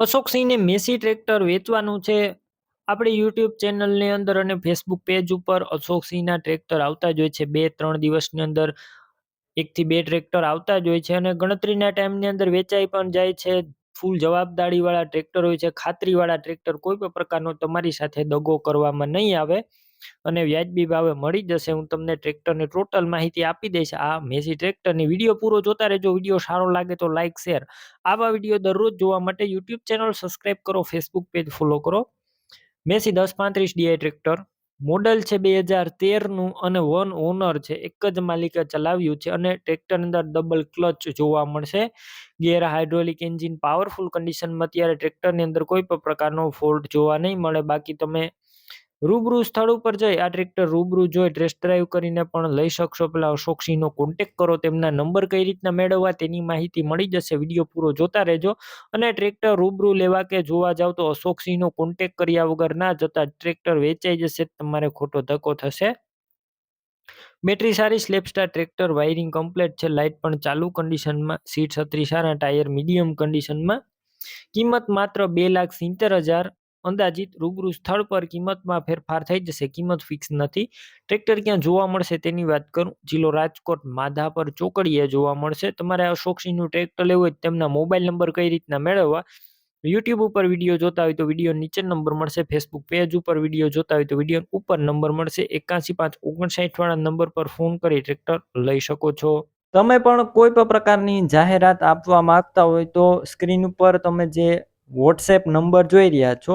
અશોકસિંહને Massey tractor વેચવાનું છે. આપણી યુટ્યુબ ચેનલની અંદર અને ફેસબુક પેજ ઉપર અશોકસિંહના ટ્રેક્ટર આવતા જ હોય છે. બે, ત્રણ દિવસની અંદર એકથી બે ટ્રેક્ટર આવતા જ હોય છે અને ગણતરીના ટાઈમની અંદર વેચાઈ પણ જાય છે. ફૂલ જવાબદારીવાળા ટ્રેક્ટર હોય છે. ખાતરીવાળા ટ્રેક્ટર કોઈ પણ પ્રકારનો તમારી સાથે દગો કરવામાં નહીં આવે. અને વ્યાજબી ભાવે મળી જશે. હું તમને ટ્રેક્ટરની ટોટલ માહિતી આપી દઈશ. આ મેસી ટ્રેક્ટરની વીડિયો પૂરો જોતા રહેજો. વીડિયો સારો લાગે તો લાઇક શેર આવા વીડિયો દરરોજ જોવા માટે યુટ્યુબ ચેનલ સબસ્ક્રાઈબ કરો ફેસબુક પેજ ફોલો કરો. મેસી દસ પાંત્રીસ ડીઆઈ ટ્રેક્ટર મોડલ છે બે હજાર તેરનું અને વન ઓનર છે. એક જ માલિકે ચલાવ્યું છે અને ટ્રેક્ટર અંદર ડબલ ક્લચ જોવા મળશે. ગેર હાઇડ્રોલિક એન્જિન પાવરફુલ કન્ડિશનમાં અત્યારે ટ્રેક્ટરની અંદર કોઈ પણ પ્રકારનો ફોલ્ટ જોવા નહીં મળે. બાકી તમે રૂબરૂ સ્થળ ઉપર જઈ આ ટ્રેક્ટર રૂબરૂ જોઈ ટેસ્ટ ડ્રાઈવ કરીને પણ લઈ શકશો. પેલા અશોકસિંહનો કોન્ટેક કરો, તેમના નંબર કઈ રીતના મેળવવા તેની માહિતી મળી જશે. વીડિયો પૂરો જોતા રહેજો અને ટ્રેક્ટર રૂબરૂ લેવા કે જોવા જાવ તો અશોકસિંહનો કોન્ટેક કર્યા વગર ના જતા ટ્રેક્ટર વેચાઈ જશે, તમારે ખોટો ધક્કો થશે. બેટરી સારી સ્લેપસ્ટાર ટ્રેક્ટર વાયરિંગ કમ્પ્લીટ છે લાઇટ પણ ચાલુ કન્ડિશનમાં સીટ છત્રી ટાયર મીડિયમ કન્ડિશનમાં કિંમત માત્ર બે લાખ સિત્તેર હજાર અંદાજિત રૂબરૂ સ્થળ પર કિંમતમાં ફેરફાર થઈ જશે. કિંમત ફિક્સ નથી. ટ્રેક્ટર ક્યાં જોવા મળશે તેની વાત કરું. જિલ્લો રાજકોટ માધાપર ચોકડીએ જોવા મળશે. તમારે અશોકસિંહનું ટ્રેક્ટર લેવું હોય તેમના મોબાઈલ નંબર કઈ રીતના મેળવવા? યુટ્યુબ ઉપર વીડિયો જોતા હોય તો વીડિયો નીચે નંબર મળશે. ફેસબુક પેજ ઉપર વીડિયો જોતા હોય તો વીડિયો ઉપર નંબર મળશે. એકાસી પાંચ ઓગણસાઠ વાળા નંબર પર ફોન કરી ટ્રેક્ટર લઈ શકો છો. તમે પણ કોઈ પણ પ્રકારની જાહેરાત આપવા માંગતા હોય તો સ્ક્રીન ઉપર તમે જે વોટ્સએપ નંબર જોઈ રહ્યા છો